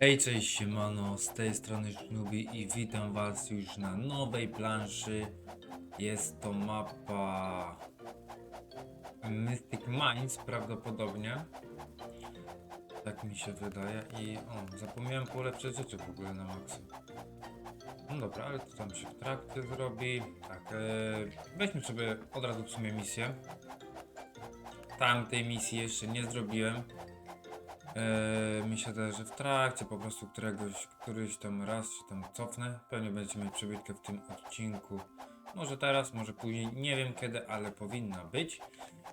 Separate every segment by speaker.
Speaker 1: Hej, cześć siemano, z tej strony Sznubi i witam was już na nowej planszy. Jest to mapa Mystic Mines prawdopodobnie. Tak mi się wydaje i o, zapomniałem polepszyć rzeczy w ogóle na maksa. No dobra, ale to tam się w trakcie zrobi. Tak, e, weźmy sobie od razu w sumie misję. Tamtej misji jeszcze nie zrobiłem. Eee, mi się wydaje, że w trakcie po prostu któregoś, któryś tam raz się tam cofnę. Pewnie będziecie mieć przebitkę w tym odcinku. Może teraz, może później, nie wiem kiedy, ale powinna być.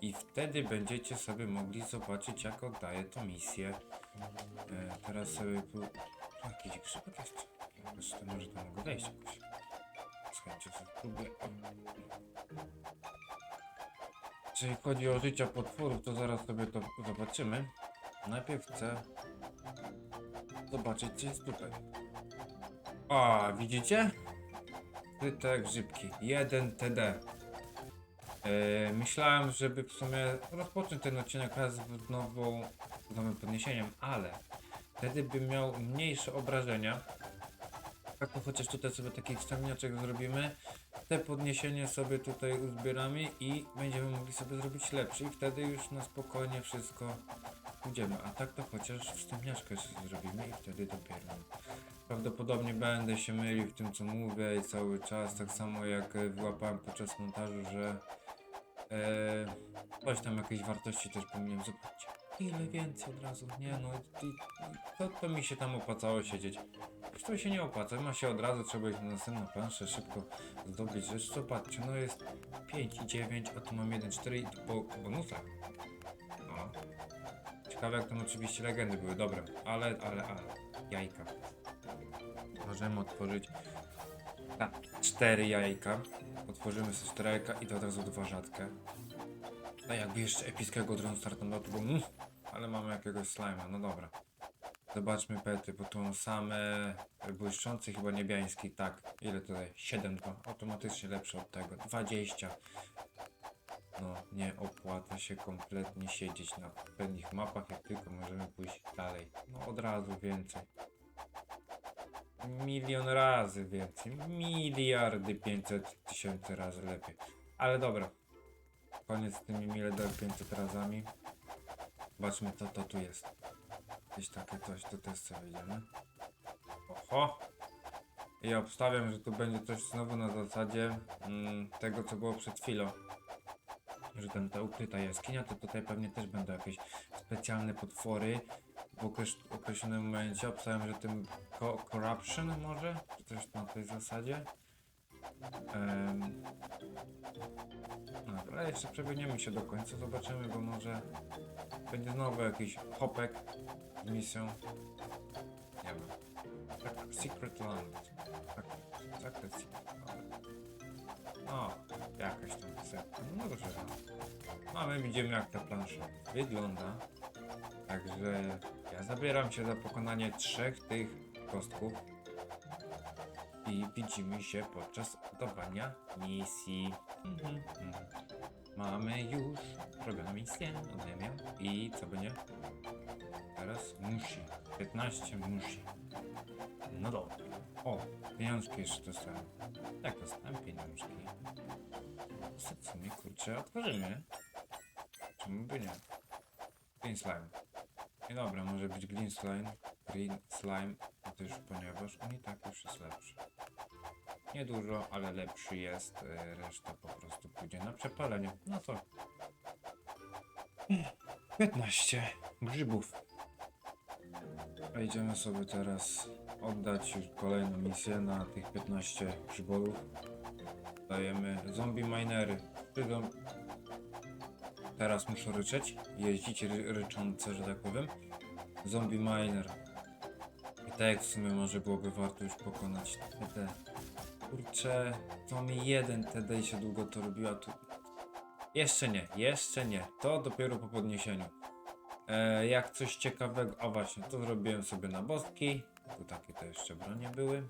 Speaker 1: I wtedy będziecie sobie mogli zobaczyć, jak oddaję tą misję. Eee, teraz sobie tu Jakiś grzybek? Jakoś to może tam mogę wejść jakoś. Z chęcią sobie spróbuję. O. Jeżeli chodzi o życia potworów, to zaraz sobie to zobaczymy. Najpierw chcę zobaczyć, co jest tutaj. A, widzicie? Skryte grzybki. 1 TD. Yy, myślałem, żeby w sumie rozpocząć ten odcinek raz z nową, z nowym podniesieniem, ale wtedy bym miał mniejsze obrażenia. Tak to chociaż tutaj sobie takich wstępniaczek zrobimy. Te podniesienie sobie tutaj uzbieramy i będziemy mogli sobie zrobić lepszy i wtedy już na spokojnie wszystko pójdziemy. A tak to chociaż wstępniaczkę zrobimy i wtedy dopiero. Prawdopodobnie będę się mylił w tym co mówię i cały czas, tak samo jak e, wyłapałem podczas montażu, że e, coś tam jakieś wartości też powinienem zobaczyć. Ile więcej od razu, nie no, to, to mi się tam opłacało siedzieć. Już to się nie opłaca, ma się od razu, trzeba iść na następną planszę, szybko zdobyć rzecz. Co patrzcie, no jest 5 i 9, a tu mam 1, 4 i tu po bonusach. No. Ciekawe jak tam oczywiście legendy były, dobre, ale, ale, ale, jajka. Możemy otworzyć tak, cztery jajka. Otworzymy sobie cztery i to od razu dwa rzadkie. A jakby jeszcze epickiego drone startu, to było mm, ale mamy jakiegoś slime'a, no dobra. Zobaczmy pety, bo tu same błyszczący, chyba niebiański, tak. Ile tutaj? 7,2. Automatycznie lepsze od tego. 20. No, nie opłaca się kompletnie siedzieć na pewnych mapach, jak tylko możemy pójść dalej. No, od razu więcej. Milion razy więcej. Miliardy 500 tysięcy razy lepiej. Ale dobra. Koniec z tymi miliardami 500 razami. Zobaczmy co to tu jest. Gdzieś takie coś, to też sobie idziemy. Oho! I obstawiam, że tu będzie coś znowu na zasadzie mm, tego, co było przed chwilą. Że ten, ta ukryta jaskinia, to tutaj pewnie też będą jakieś specjalne potwory. W okreś określonym momencie obstawiam, że tym co Corruption może? Czy coś na tej zasadzie? No, ale jeszcze przebiegniemy się do końca, zobaczymy, bo może będzie znowu jakiś hopek z misją. Nie wiem. Tak, Secret Land. Tak, tak, jest Secret Land. O, jakaś tam setka. No dobrze. No, my widzimy jak ta plansza wygląda. Także ja zabieram się za pokonanie trzech tych kostków. I widzimy się podczas oddawania misji. Mhm, mhm. Mamy już robioną misję, oddajemy I co będzie? Teraz musi. 15 musi. No dobra. O, pieniążki jeszcze dostałem. Tak, dostałem pieniążki. Co w sumie, kurczę, otworzymy. Czemu by nie? Green slime. I dobra, może być green slime. Green slime, gdyż ponieważ on i tak już jest lepszy. Niedużo, ale lepszy jest. e, Reszta po prostu pójdzie na przepalenie. No to 15 grzybów. A idziemy sobie teraz oddać kolejną misję na tych 15 grzybów. Dajemy zombie minery. Teraz muszę ryczeć. Jeździć ry ryczące, że tak powiem. Zombie miner. I tak w sumie może byłoby warto już pokonać te. Kurczę, to mi jeden TD się długo to robiła tu. Jeszcze nie, jeszcze nie. To dopiero po podniesieniu. E, jak coś ciekawego, a właśnie, to zrobiłem sobie na boski. Tu takie to jeszcze bronie były.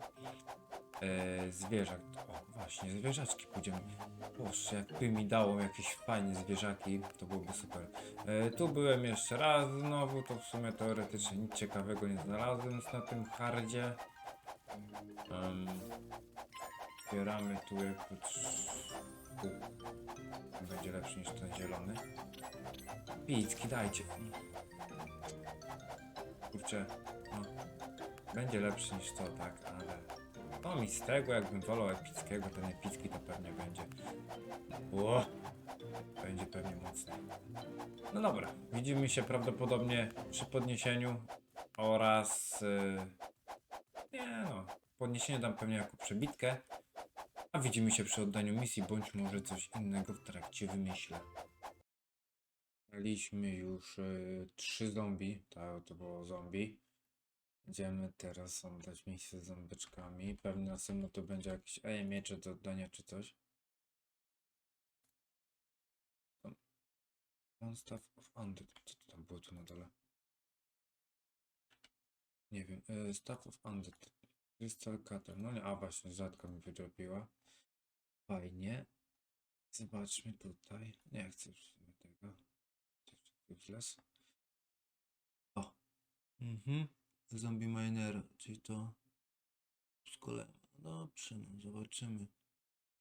Speaker 1: E, zwierzak. O, właśnie, zwierzaczki pójdziemy. Boże, jakby mi dało jakieś fajne zwierzaki, to byłoby super. E, tu byłem jeszcze raz znowu, to w sumie teoretycznie nic ciekawego nie znalazłem na tym hardzie. Um, zbieramy tu jakby... Będzie lepszy niż ten zielony. Picki, dajcie. Kurczę, no. Będzie lepszy niż to, tak, ale... To mi z tego, jakbym wolał epickiego, ten epicki to pewnie będzie... Ło! Będzie pewnie mocny. No dobra, widzimy się prawdopodobnie przy podniesieniu oraz... Yy... Nie no, podniesienie dam pewnie jako przebitkę, a widzimy się przy oddaniu misji, bądź może coś innego w trakcie wymyślę. Daliśmy już y, trzy zombie, tak, to było zombie. Będziemy teraz oddać misję z zębeczkami. Pewnie następno to będzie jakieś e, miecze do oddania czy coś. Tam- One Staff of Undead. Co to tam było tu na dole? Nie wiem. Y, Staff of Undead. Crystal Cutter. No nie, a właśnie, rzadko mi wydropiła. Fajnie. Zobaczmy tutaj. Nie chcę już tego. Useless. O. Mhm. Zombie Miner, czyli to z kolema. Dobrze, no zobaczymy.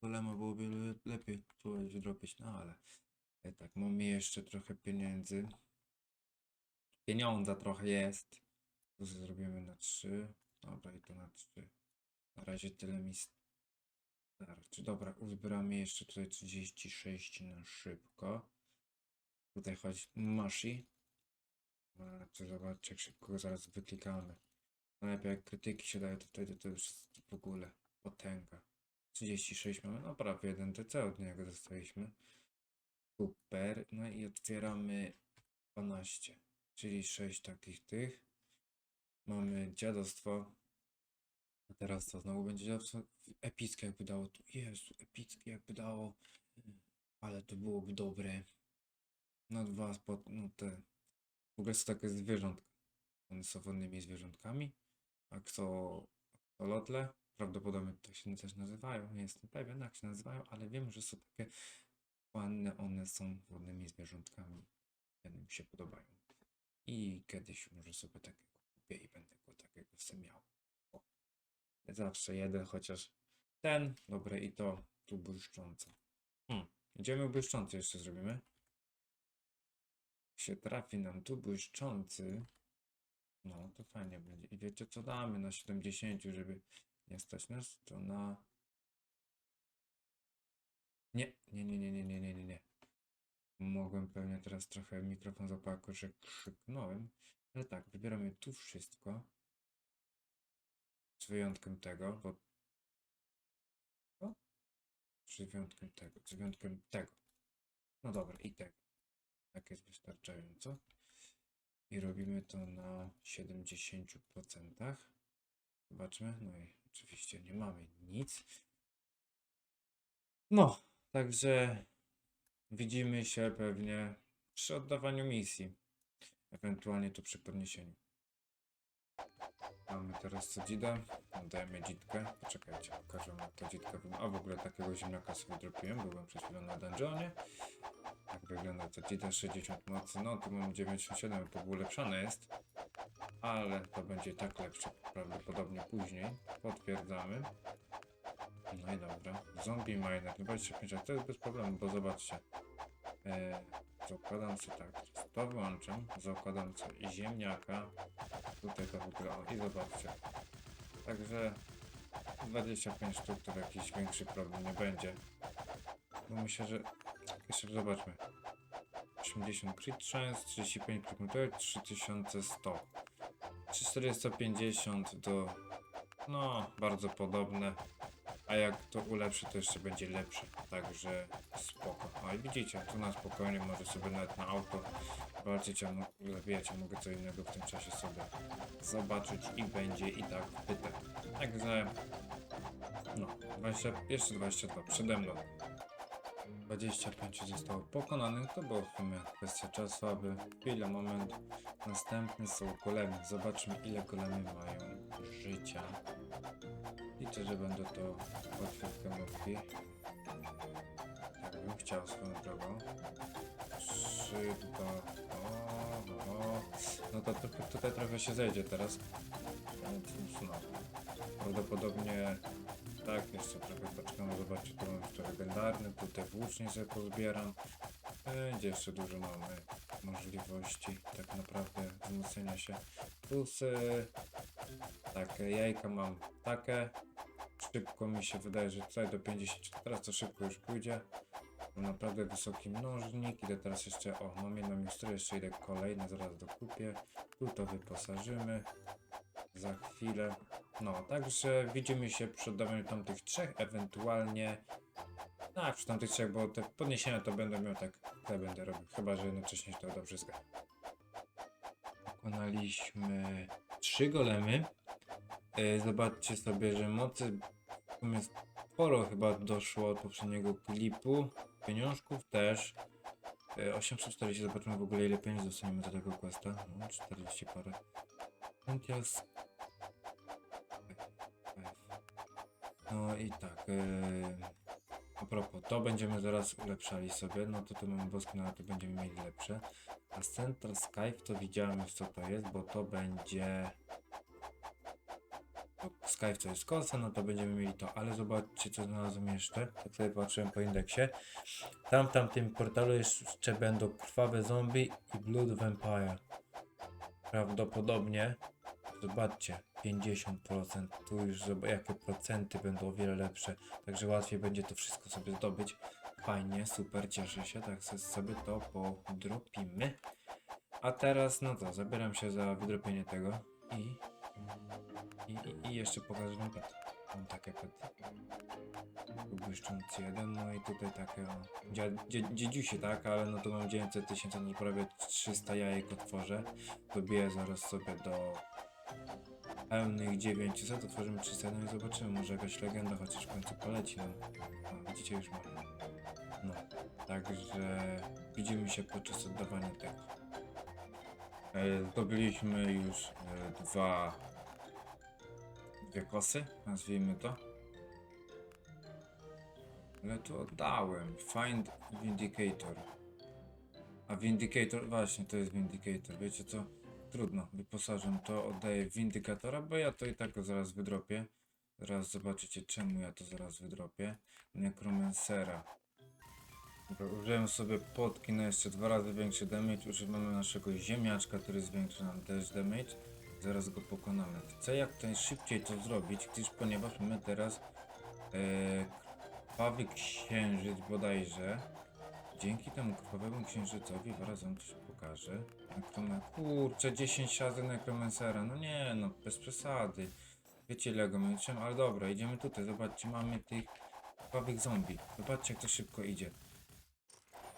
Speaker 1: Kolema byłoby le- lepiej tu wydropić, no ale e, tak, mamy jeszcze trochę pieniędzy. Pieniądza trochę jest. To zrobimy na 3. Dobra, i to na 3. Na razie tyle mi starczy. Dobra, uzbieramy jeszcze tutaj 36 na szybko. Tutaj chodzi Mashi. To zobaczcie, jak szybko zaraz wyklikamy. Najlepiej jak krytyki się daje, to wtedy to już jest w ogóle potęga. 36 mamy, no prawie 1 DC od niego dostaliśmy. Super. No i otwieramy 12, czyli 6 takich tych. Mamy dziadostwo. A teraz to znowu będzie dziadostwo epickie jakby dało. Tu Jezu, epickie jakby dało. Ale to byłoby dobre. No dwa spot, no te. W ogóle są takie zwierzątka. One są wodnymi zwierzątkami. A kto, kto prawdopodobnie tak się też nazywają. Nie jestem pewien jak się nazywają, ale wiem, że są takie ładne. One są wodnymi zwierzątkami. One mi się podobają. I kiedyś może sobie takiego kupię i będę go takiego sobie miał. O. Zawsze jeden, chociaż ten. Dobre i to tu błyszczące. Hmm. Idziemy błyszczący jeszcze zrobimy. Się trafi nam tu błyszczący, no to fajnie będzie. I wiecie co damy na 70, żeby nie stać nas, to na... Nie, nie, nie, nie, nie, nie, nie, nie, nie. Mogłem pewnie teraz trochę mikrofon zapał, jako że krzyknąłem, ale tak, wybieramy tu wszystko. Z wyjątkiem tego, bo... Z wyjątkiem tego, z wyjątkiem tego. No dobra, i tego. Tak jest wystarczająco. I robimy to na 70%. Zobaczmy. No i oczywiście nie mamy nic. No, także widzimy się pewnie przy oddawaniu misji. Ewentualnie tu przy podniesieniu. Mamy teraz co dzidę. Oddajemy dzitkę. Poczekajcie, pokażę jak to dzitka wygląda. A w ogóle takiego ziemniaka sobie dropiłem. Byłem przed chwilą na dungeonie. Jak wygląda to dzida 60 mocy. No tu mam 97, to ulepszone jest. Ale to będzie tak lepsze prawdopodobnie później. Potwierdzamy. No i dobra. Zombie miner 25, a to jest bez problemu, bo zobaczcie. E, zakładam sobie tak, to wyłączam, zakładam sobie ziemniaka, tutaj to w ogóle, o, i zobaczcie. Także 25 sztuk to jakiś większy problem nie będzie. Bo myślę, że jeszcze zobaczmy. 80 crit chance, 35 crit multiplier, 3100. 450 do... No, bardzo podobne. A jak to ulepszy, to jeszcze będzie lepsze. Także spoko. A i widzicie, tu na spokojnie może sobie nawet na auto walczyć, a mo- zabijać, a mogę co innego w tym czasie sobie zobaczyć i będzie i tak pytać. Także... No, 20, jeszcze 22 przede mną. 25 zostało pokonanych, to było w sumie kwestia czasu, aby chwilę, moment. Następny są golemy. Zobaczmy ile golemy mają życia. Liczę, że będą to łatwiejsze mówki. Chciał swoją drogą. 3, 2, o, o. No to tutaj trochę się zejdzie teraz. No, prawdopodobnie tak, jeszcze trochę poczekamy, zobaczcie, tu mamy jeszcze legendarny, tutaj włócznie sobie pozbieram. Będzie jeszcze dużo mamy możliwości tak naprawdę wzmocnienia się. Plus e, tak, jajka mam takie. Szybko mi się wydaje, że tutaj do 50, teraz to szybko już pójdzie. Naprawdę wysoki mnożnik. Idę teraz jeszcze, o, mam jedną miksturę, jeszcze idę kolejne, zaraz dokupię. Tu to wyposażymy za chwilę. No, także widzimy się przy oddawaniu tamtych trzech, ewentualnie. Tak, przy tamtych trzech, bo te podniesienia to będę miał tak, te będę robił. Chyba, że jednocześnie to uda wszystko. Pokonaliśmy trzy golemy. E, Zobaczcie sobie, że mocy w sumie sporo chyba doszło od poprzedniego klipu. Pieniążków też. E, 840, zobaczymy w ogóle ile pieniędzy dostaniemy do tego questa. No, 40 parę. Natomiast No i tak. Yy, a propos, to będziemy zaraz ulepszali sobie. No to tu mamy boskie, no to będziemy mieli lepsze. A Central Skype to widziałem już co to jest, bo to będzie. Skype jest kosa, no to będziemy mieli to, ale zobaczcie co znalazłem jeszcze. Tak sobie patrzyłem po indeksie. Tam w tamtym portalu jeszcze będą krwawe zombie i Blood Vampire. Prawdopodobnie Zobaczcie, 50%, tu już jakie procenty będą o wiele lepsze, także łatwiej będzie to wszystko sobie zdobyć. Fajnie, super, cieszę się, tak sobie to podropimy. A teraz, no to, zabieram się za wydropienie tego i, i, i, i jeszcze pokażę pet. Mam takie. Tu błyszczący jeden, no i tutaj takie o, dzia, dzie, dziedziusie, tak, ale no to mam 900 tysięcy, no prawie 300 jajek otworzę. Dobiję zaraz sobie do pełnych 900, otworzymy 300 no i zobaczymy, może jakaś legenda chociaż w końcu poleci nam. No, widzicie już mam. No, także widzimy się podczas oddawania tego. E, Zdobyliśmy już e, dwa dwie kosy, nazwijmy to. Ale tu oddałem. Find Vindicator. A Vindicator, właśnie to jest Vindicator. Wiecie co? Trudno, wyposażam to, oddaję Vindicatora, bo ja to i tak go zaraz wydropię. Zaraz zobaczycie czemu ja to zaraz wydropię. Necromancera. Użyłem sobie potki na jeszcze dwa razy większy damage. Używamy naszego ziemniaczka, który zwiększy nam też damage. Zaraz go pokonamy. Chcę jak najszybciej to zrobić, gdyż ponieważ my teraz e, krwawy księżyc bodajże Dzięki temu krwawemu księżycowi zaraz wam coś pokażę. Nekroma... Kurczę, 10 razy nekromancera. No nie, no bez przesady. Wiecie ile go męczyłem, ale dobra, idziemy tutaj. Zobaczcie, mamy tych krwawych zombie. Zobaczcie jak to szybko idzie.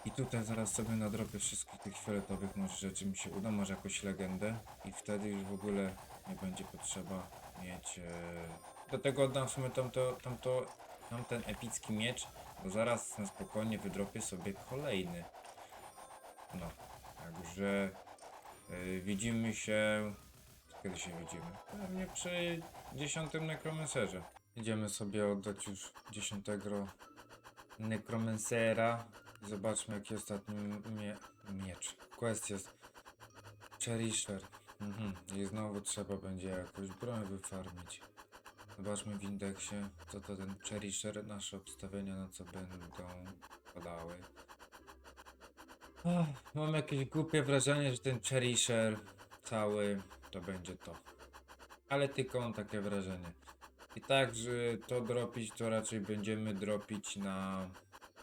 Speaker 1: I tutaj zaraz sobie nadrobię wszystkich tych fioletowych może rzeczy mi się uda, może jakąś legendę i wtedy już w ogóle nie będzie potrzeba mieć... E... Do tego oddam w sumie tamto, tamto, tamten epicki miecz, bo zaraz na spokojnie wydropię sobie kolejny. No, także e, widzimy się... Kiedy się widzimy? Pewnie przy dziesiątym nekromancerze. Idziemy sobie oddać już dziesiątego nekromancera. Zobaczmy jaki ostatni mie miecz. Quest jest Cherisher. Mhm. I znowu trzeba będzie jakąś broń wyfarmić. Zobaczmy w indeksie, co to ten Cherisher, nasze obstawienia na co będą padały. Ach, mam jakieś głupie wrażenie, że ten Cherisher cały to będzie to. Ale tylko mam takie wrażenie. I tak, że to dropić, to raczej będziemy dropić na,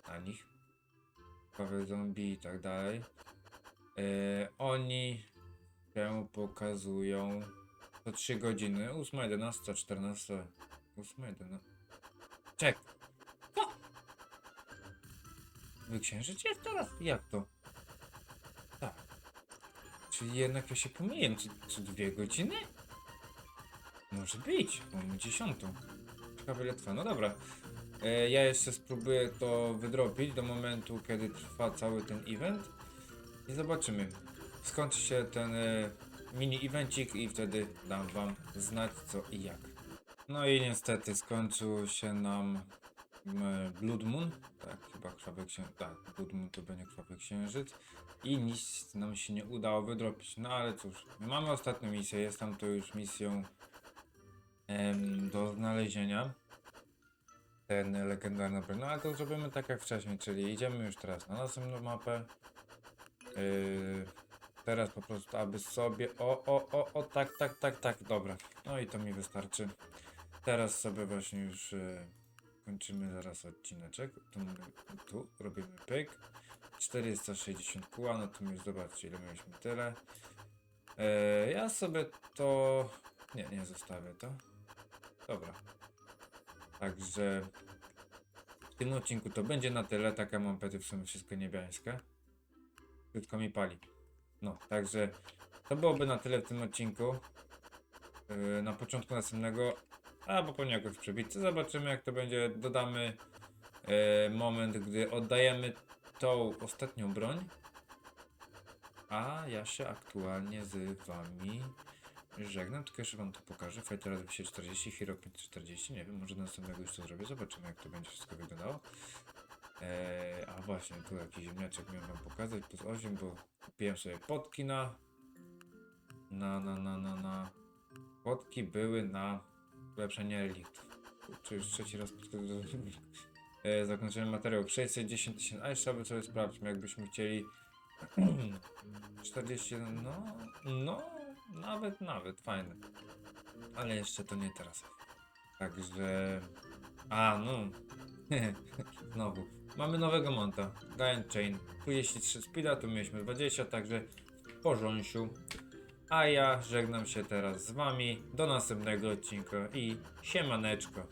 Speaker 1: na nich. Krwawe zombie i tak dalej. E, oni się pokazują co 3 godziny. 8, 11, 14, 8, 11. Czek. Co? Wyksiężyć jest teraz? Jak to? Tak. Czyli jednak ja się pomyliłem. Co, co dwie godziny? Może być. Mamy dziesiątą. Ciekawe ile trwa. No dobra. E, Ja jeszcze spróbuję to wydropić do momentu, kiedy trwa cały ten event. I zobaczymy. Skończy się ten e, mini evencik i wtedy dam wam znać co i jak. No i niestety skończył się nam Blood Moon, tak chyba krwawy księżyc, tak, Blood Moon to będzie krwawy księżyc. I nic nam się nie udało wydropić, no ale cóż, my mamy ostatnią misję, jest tam to już misją em, do znalezienia ten legendarny broń. No ale to zrobimy tak jak wcześniej, czyli idziemy już teraz na następną mapę. Yy, teraz po prostu aby sobie. O, o, o, o, tak, tak, tak, tak, dobra. No i to mi wystarczy. Teraz sobie właśnie już yy, kończymy zaraz odcineczek. Tu, tu robimy pyk. 460 kuła, no to już zobaczcie ile mieliśmy tyle. Yy, ja sobie to. Nie, nie zostawię to. Dobra. Także w tym odcinku to będzie na tyle. Taka mam pety w sumie wszystko niebiańskie. Krótko mi pali. No, także to byłoby na tyle w tym odcinku. Yy, na początku następnego, albo po jakoś przebitce. Zobaczymy jak to będzie. Dodamy yy, moment, gdy oddajemy tą ostatnią broń. A ja się aktualnie z wami żegnam, tylko jeszcze wam to pokażę. Fightera 240, Hero 540, nie wiem, może następnego już to zrobię, zobaczymy jak to będzie wszystko wyglądało. Eee, a właśnie, tu jakiś ziemniaczek miałem wam pokazać, plus 8, bo kupiłem sobie potki na... Na, na, na, na, na... Potki były na ulepszenie reliktów. Czy już trzeci raz. Eee, zakończyłem materiał 610 tysięcy, a jeszcze by sobie sprawdźmy, jakbyśmy chcieli 41, no, no, nawet, nawet, fajne. Ale jeszcze to nie teraz. Także, a, no, znowu. Mamy nowego monta, Giant Chain, 33 speeda, tu mieliśmy 20, także w porządku. A ja żegnam się teraz z wami, do następnego odcinka i siemaneczko.